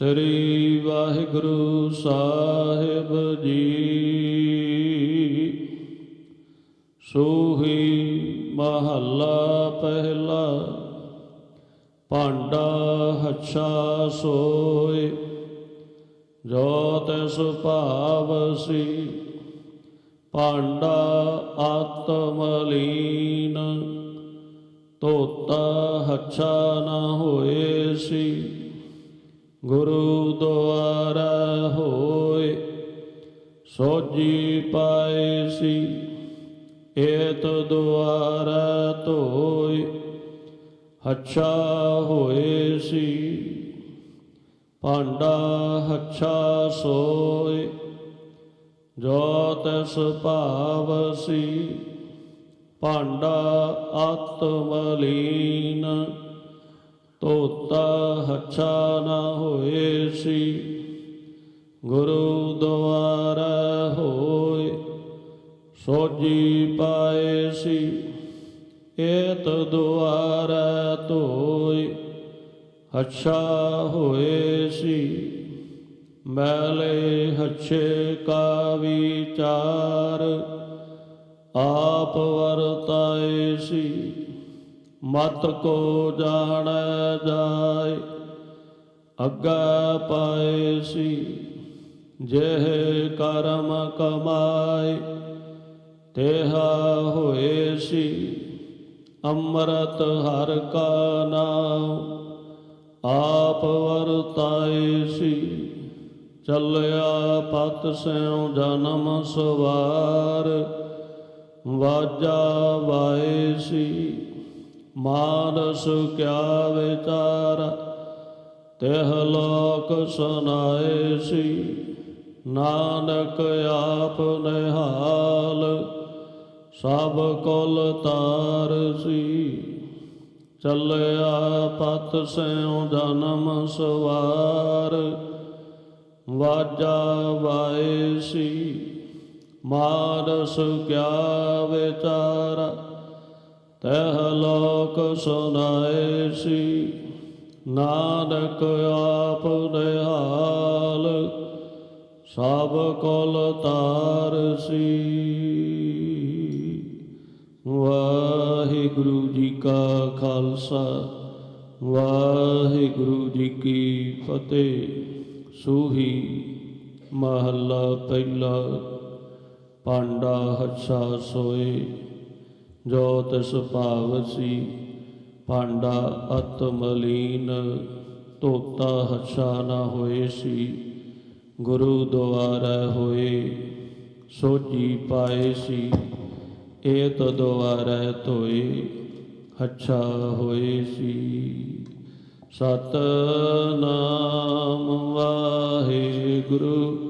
ਸ੍ਰੀ ਵਾਹਿਗੁਰੂ ਸਾਹਿਬ ਜੀ। ਸੋਹੀ ਮਹੱਲਾ ਪਹਿਲਾ, ਭਾਂਡਾ ਹੱਛਾ ਸੋਏ ਜੋ ਤਿਸ ਭਾਵ ਸੀ। ਭਾਂਡਾ ਆਤਮਲੀਨ ਧੋਤਾ ਹੱਛਾ ਨਾ ਹੋਏ ਸੀ। ਗੁਰੂ ਦੁਆਰਾ ਹੋਏ ਸੋਜੀ ਪਾਏ ਸੀ। ਏਤ ਦੁਆਰਾ ਧੋਏ, ਹੱਛਾ ਹੋਏ ਸੀ। ਭਾਂਡਾ ਹੱਛਾ ਸੋਏ ਜੋ ਤਿਸ ਭਾਵ ਸੀ। ਭਾਂਡਾ ਆਤਮਲੀਨ ਧੋਤਾ ਹੱਛਾ ਨਾ ਹੋਏ ਸੀ। ਗੁਰੂ ਦੁਆਰਾ ਹੋਏ ਸੋਜੀ ਪਾਏ ਸੀ। ਏਤ ਦੁਆਰਾ ਧੋਏ ਹੱਛਾ ਹੋਏ ਸੀ। ਮੈਲੇ ਹੱਛੇ ਕਾ ਵਿਚਾਰ ਆਪ ਵਰਤਾਏ ਸੀ। ਮਤ ਕੋ ਜਾਣੈ ਜਾਏ, ਅੱਗਾ ਪਾਏ ਸੀ, ਜਿਹ ਕਰਮ ਕਮਾਏ, ਤੇਹਾ ਹੋਏ ਸੀ, ਅੰਮ੍ਰਿਤ ਹਰ ਕਾ ਨਾਮ ਆਪ ਵਰਤਾਏ ਸੀ, ਚੱਲਿਆ ਪਤ ਸਿਉ ਜਨਮ ਸਵਾਰ, ਵਾਜਾ ਵਾਏ ਸੀ। ਮਾਨਸ ਕਿਆ ਵਿਚਾਰ, ਤਿਹ ਲੋਕ ਸੁਨਾਏ ਸੀ। ਨਾਨਕ ਆਪ ਨਿਹਾਲ, ਸਭ ਕੁਲ ਤਾਰ ਸੀ। ਚੱਲਿਆ ਪਤ ਸਿਉ ਜਨਮ ਸਵਾਰ, ਵਾਜਾ ਵਾਏ ਸੀ। ਮਾਨਸ ਕਿਆ ਵਿਚਾਰ ਤਹ ਲੋਕ ਸੁਨਾਏ ਸੀ ਨਾਨਕ ਆਪ ਨਿਹਾਲ, ਸਭ ਕੁਲ ਤਾਰ ਸੀ ਵਾਹਿਗੁਰੂ ਜੀ ਕਾ ਖਾਲਸਾ, ਵਾਹਿਗੁਰੂ ਜੀ ਕੀ ਫਤਿਹ। ਸੂਹੀ ਮਹੱਲਾ ਪਹਿਲਾ, ਪਾਂਡਾ ਹੱਛਾ ਸੋਏ। ਜੋ ਤਿਸ ਭਾਵ ਸੀ ਭਾਂਡਾ ਅਤਮਲੀਨ ਧੋਤਾ ਹੱਛਾ ਨਾ ਹੋਏ ਸੀ, ਗੁਰੂ ਦੁਆਰਾ ਹੋਏ ਸੋਜੀ ਪਾਏ ਸੀ ਏਤ ਦੁਆਰਾ ਧੋਏ, ਹੱਛਾ ਹੋਏ ਸੀ। ਸਤ ਨਾਮ ਵਾਹਿਗੁਰੂ।